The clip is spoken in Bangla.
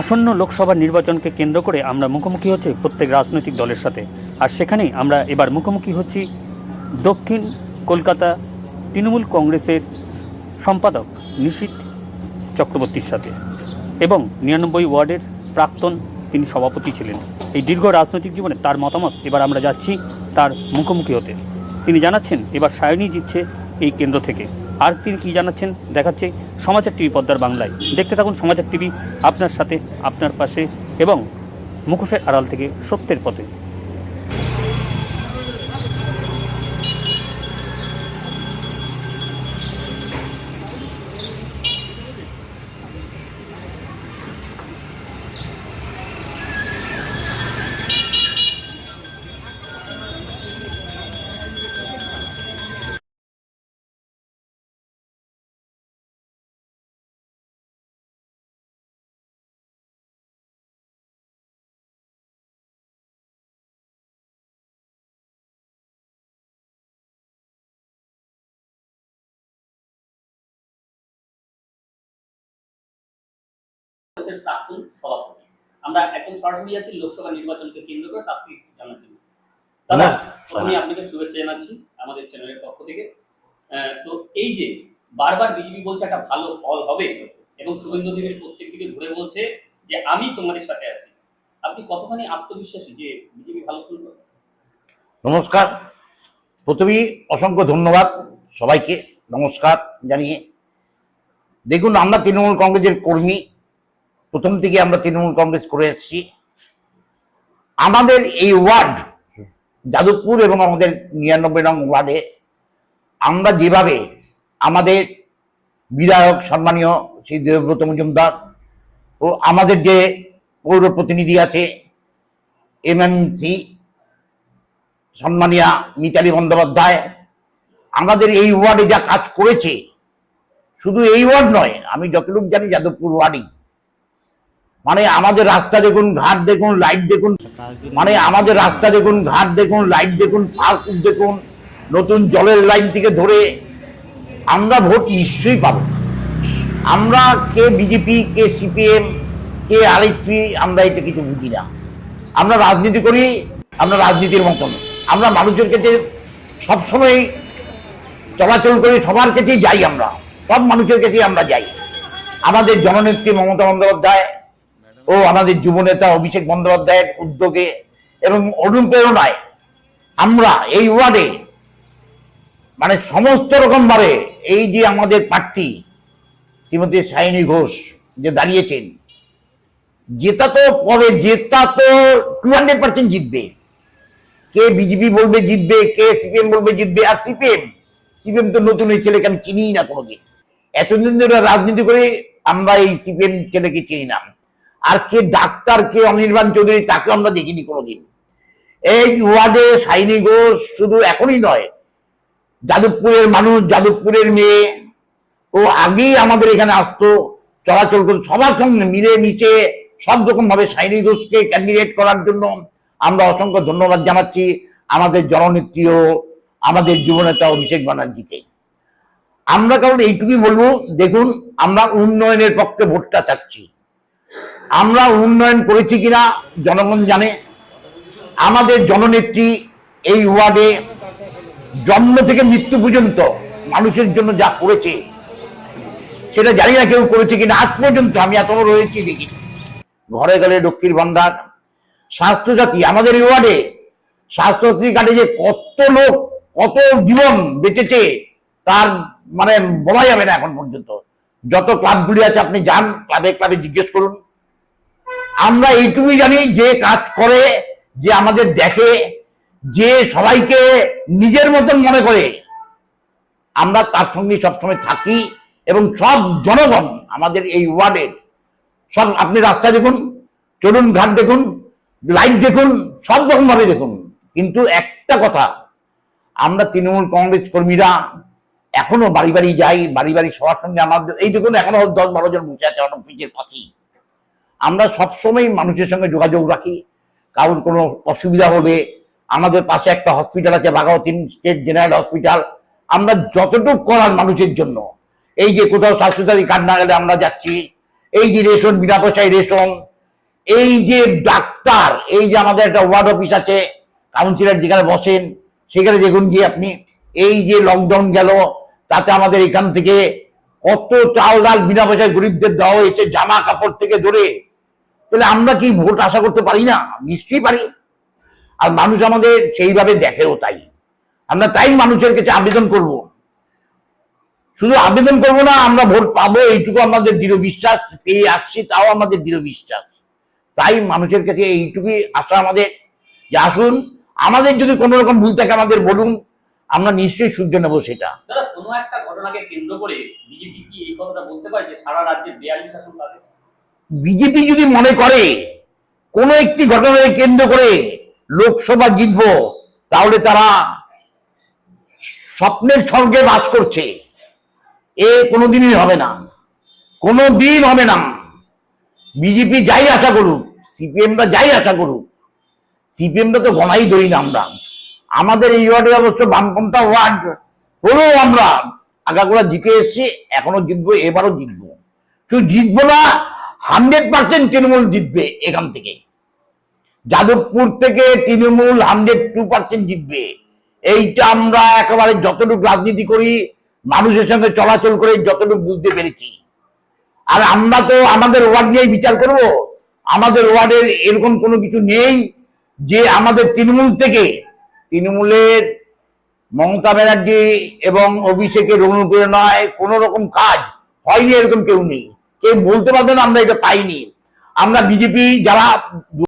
আসন্ন লোকসভা নির্বাচনকে কেন্দ্র করে আমরা মুখোমুখি হচ্ছে প্রত্যেক রাজনৈতিক দলের সাথে। আর সেখানেই আমরা এবার মুখোমুখি হচ্ছি দক্ষিণ কলকাতা তৃণমূল কংগ্রেসের সম্পাদক নিশীত চক্রবর্তীর সাথে। এবং নিরানব্বই ওয়ার্ডের প্রাক্তন তিনি সভাপতি ছিলেন। এই দীর্ঘ রাজনৈতিক জীবনে তার মতামত, এবার আমরা যাচ্ছি তার মুখোমুখি হতে। তিনি জানাচ্ছেন, এবার সায়নী জিতছে এই কেন্দ্র থেকে। আর তিনি কী জানাচ্ছেন? দেখাচ্ছে সমাচার টিভি পদ্মার বাংলায়। দেখতে থাকুন সমাচার টিভি আপনার সাথে, আপনার পাশে এবং মুখোশের আড়াল থেকে সত্যের পথে। কংগ্রেসের প্রাক্তন সভাপতি। আমরা একদম সরাসরি যাচ্ছি লোকসভা নির্বাচনকে কেন্দ্র করে তার tweet জানার জন্য। দাদা প্রথমে আপনাকে শুভেচ্ছা জানাচ্ছি আমাদের চ্যানেলের পক্ষ থেকে। তো এই যে বারবার বিজেপি বলছে একটা ভালো ফল হবে এবং শুভেন্দু দেবের প্রত্যেক দিকে ঘুরে বলছে যে আমি তোমাদের সাথে আছি। আপনি কতখানি আত্মবিশ্বাসী যে বিজেপি ভালো ফল করবে? নমস্কার। প্রথমেই অসংখ্য ধন্যবাদ সবাইকে। নমস্কার জানিয়ে। দেখুন আমরা তৃণমূল কংগ্রেসের কর্মী। প্রথম থেকে আমরা তৃণমূল কংগ্রেস করে এসেছি। আমাদের এই ওয়ার্ড, যাদবপুর এবং আমাদের নিরানব্বই নং ওয়ার্ডে আমরা যেভাবে আমাদের বিধায়ক সম্মানীয় শ্রী দেবব্রত মজুমদার ও আমাদের যে পৌর প্রতিনিধি আছে, এমএনসি সম্মানিয়া মিতালি বন্দ্যোপাধ্যায়, আমাদের এই ওয়ার্ডে যা কাজ করেছে, শুধু এই ওয়ার্ড নয়, আমি যতটুকু জানি যাদবপুর ওয়ার্ডই। মানে আমাদের রাস্তা দেখুন, ঘাট দেখুন লাইট দেখুন। মানে আমাদের রাস্তা দেখুন, ঘাট দেখুন লাইট দেখুন পার্ক দেখুন, নতুন জলের লাইন থেকে ধরে আমরা ভোট নিশ্চয়ই পাবো। আমরা কে বিজেপি কে সিপিএম কে আরএসপি আমরা এটা কিছু বুঝি না। আমরা রাজনীতি করি, আমরা রাজনীতির মতন আমরা মানুষের কাছে সবসময় চলাচল করি, সবার কাছেই যাই আমরা। সব মানুষের কাছেই আমরা যাই। আমাদের জননেত্রী মমতা বন্দ্যোপাধ্যায় ও আমাদের যুবনেতা অভিষেক বন্দ্যোপাধ্যায়ের উদ্যোগে এবং অনুপ্রেরণায় আমরা এই ওয়ার্ডে মানে সমস্ত রকম ভাবে এই যে আমাদের প্রার্থী শ্রীমতী সাইনী ঘোষ যে দাঁড়িয়েছেন, জেতা তো পরে, জেতা তো টু হান্ড্রেড পার্সেন্ট জিতবে। কে বিজেপি বলবে জিতবে, কে সিপিএম বলবে জিতবে, আর সিপিএম সিপিএম তো নতুন এই ছেলেকে আমি চিনিই না কোনোদিন। এতদিন ধরে রাজনীতি করে আমরা এই সিপিএম ছেলেকে চিনি না। আর কে ডাক্তার, কে অনির্বাণ চৌধুরী, তাকে আমরা দেখিনি কোনোদিন। এই ওয়ার্ডে সাইনি ঘোষ শুধু এখনই নয়, যাদবপুরের মানুষ, যাদবপুরের মেয়ে, ও আগেই আমাদের এখানে আসতো, চলাচল করতো, সবার সঙ্গে মিলে মিশে সব রকম ভাবে সাইনি ঘোষকে ক্যান্ডিডেট করার জন্য আমরা অসংখ্য ধন্যবাদ জানাচ্ছি আমাদের জননেত্রী ও আমাদের জীবনেতা অভিষেক ব্যানার্জিকে। আমরা কারণ এইটুকুই বলব, দেখুন, আমরা উন্নয়নের পক্ষে ভোটটা চাচ্ছি। আমরা উন্নয়ন করেছি কিনা জনগণ জানে। আমাদের জননেত্রী এই ওয়ার্ডে জন্ম থেকে মৃত্যু পর্যন্ত মানুষের জন্য যা করেছে, সেটা জানি না কেউ করেছে কিনা। আজ পর্যন্ত আমি এত রয়েছি দেখি। ঘরে গেলে লক্ষ্মীর ভান্ডার। স্বাস্থ্যসাথী, আমাদের এই ওয়ার্ডে স্বাস্থ্যসাথী কার্ডে যে কত লোক, কত জীবন বেঁচেছে, তার মানে বলা যাবে না এখন পর্যন্ত। যত ক্লাবগুলি আছে, আপনি যান, ক্লাবে ক্লাবে জিজ্ঞেস করুন। আমরা এইটুকুই জানি যে কাজ করে, যে আমাদের দেখে, যে সবাইকে নিজের মতন মনে করে, আমরা তার সঙ্গে সবসময় থাকি এবং সব জনগণ আমাদের এই ওয়ার্ডের সব আপনি রাস্তা দেখুন, চলুন ঘাট দেখুন, লাইট দেখুন, সব রকম ভাবে দেখুন। কিন্তু একটা কথা, আমরা তৃণমূল কংগ্রেস কর্মীরা এখনও বাড়ি বাড়ি যাই, বাড়ি বাড়ি সবার সঙ্গে আমাদের, এই দেখুন এখনও দশ বারো জন বসে আছে অনেক পিচের পাশেই আমরা সবসময় মানুষের সঙ্গে যোগাযোগ রাখি। কারোর কোনো অসুবিধা হলে আমাদের পাশে একটা হসপিটাল আছে বাগাওয়াতি স্টেট জেনারেল হসপিটাল আমরা যতটুকু করার মানুষের জন্য, এই যে কোথাও স্বাস্থ্যসাথী কার্ড না গেলে আমরা যাচ্ছি, এই যে রেশন, বিনা পয়সায় রেশন, এই যে ডাক্তার, এই যে আমাদের একটা ওয়ার্ড অফিস আছে কাউন্সিলর যেখানে বসেন, সেখানে দেখুন গিয়ে আপনি, এই যে লকডাউন গেল, তাতে আমাদের এখান থেকে কত চাল ডাল বিনা পয়সায় গরিবদের দেওয়া হয়েছে, জামা কাপড় থেকে ধরে তাহলে আমরা কি ভোট আশা করতে পারি না? নিশ্চয়ই পারি। আর মানুষ আমাদের সেইভাবে দেখেও তাই। আমরা তাই মানুষের কাছে আবেদন করব। শুধু আবেদন করব না, আমরা ভোট পাবো, এইটুকু আমাদের দৃঢ় বিশ্বাস, পেয়ে আসছি, তাও আমাদের দৃঢ় বিশ্বাস। তাই মানুষের কাছে এইটুকুই আশা আমাদের। যে আসুন, আমাদের যদি কোনো রকম ভুল থাকে আমাদের বলুন, আমরা নিশ্চয়ই সূর্য নেব সেটা। কোনো একটা ঘটনাকে কেন্দ্র করে বিজেপি কি এই কথাটা বলতে পারে যে সারা রাজ্যে বেয়াল্লিশ আসন পাবে? বিজেপি যদি মনে করে, কোনো একটি ঘটনাকে কেন্দ্র করে লোকসভা জিতব, তাহলে তারা স্বপ্নের স্বর্গে বাস করছে। এ কোনোদিনই হবে না। কোনো দিন হবে না। বিজেপি যাই আশা করুক, সিপিএমরা যাই আশা করুক, সিপিএমরা তো গণাই ধরি না আমরা। আমাদের এই ওয়ার্ডে অবশ্য বামপন্থা ওয়ার্ড হলেও আমরা আগাগোড়া জিতে এসছি, এখনও জিতবো, এবারও জিতবো। শুধু জিতবো না হান্ড্রেড পার্সেন্ট তৃণমূল জিতবে এখান থেকে। যাদবপুর থেকে তৃণমূল হান্ড্রেড টু পার্সেন্ট জিতবে। এইটা আমরা একেবারে যতটুকু রাজনীতি করি, মানুষের সঙ্গে চলাচল করে যতটুকু বুঝতে পেরেছি। আর আমরা তো আমাদের ওয়ার্ড নিয়ে বিচার করব। আমাদের ওয়ার্ডের এরকম কোনো কিছু নেই যে আমাদের তৃণমূল থেকে তৃণমূলের মমতা ব্যানার্জি এবং অভিষেকের অনুপ্রেরণায় কোনো রকম কাজ হয়নি, এরকম কেউ নেই। কেউ বলতে পারবে না আমরা এটা পাইনি। আমরা বিজেপি যারা